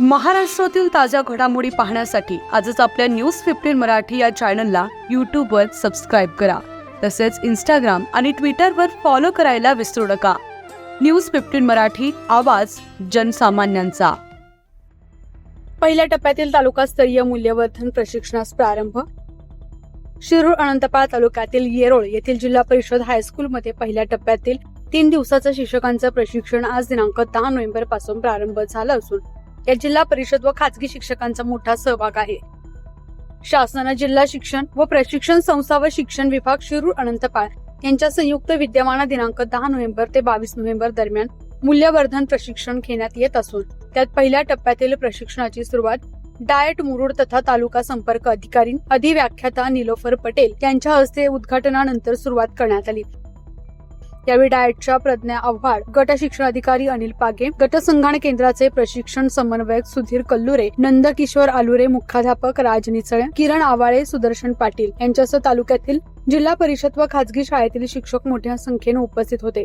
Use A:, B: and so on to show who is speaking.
A: महाराष्ट्रातील ताज्या घडामोडी पाहण्यासाठी आजच आपल्या न्यूज फिफ्टीन मराठी या चॅनलला यूट्यूबवर सबस्क्राईब करा. तसेच इंस्टाग्राम आणि ट्विटरवर फॉलो करायला विसरू नका. न्यूज फिफ्टीन मराठी आवाज जनसामान्यांचा.
B: पहिल्या टप्प्यातील तालुकास्तरीय मूल्यवर्धन प्रशिक्षणास प्रारंभ. शिरूर अनंतपाळ तालुक्यातील येरोळ येथील जिल्हा परिषद हायस्कूलमध्ये पहिल्या टप्प्यातील तीन दिवसाचं शिक्षकांचं प्रशिक्षण आज दिनांक दहा नोव्हेंबरपासून प्रारंभ झालं असून या जिल्हा परिषद व खाजगी शिक्षकांचा मोठा सहभाग आहे. शासनानं जिल्हा शिक्षण व प्रशिक्षण संस्था व शिक्षण विभाग शिरूर अनंतपाळ यांच्या संयुक्त विद्यमाना दिनांक दहा नोव्हेंबर ते बावीस नोव्हेंबर दरम्यान मूल्यवर्धन प्रशिक्षण घेण्यात येत असून त्यात पहिल्या टप्प्यातील प्रशिक्षणाची सुरुवात डायट मुरुड तथा तालुका संपर्क अधिकारी अधिव्याख्याता निलोफर पटेल यांच्या हस्ते उद्घाटनानंतर सुरुवात करण्यात आली. यावेळी डायटच्या प्रज्ञा आव्हाड गट शिक्षणाधिकारी अनिल पागे गटसंघाण केंद्राचे प्रशिक्षण समन्वयक सुधीर कल्लुरे नंदकिशोर आलुरे मुख्याध्यापक राज निचळे किरण आवाळे सुदर्शन पाटील यांच्यासह तालुक्यातील जिल्हा परिषद व खासगी शाळेतील शिक्षक मोठ्या संख्येने उपस्थित होते.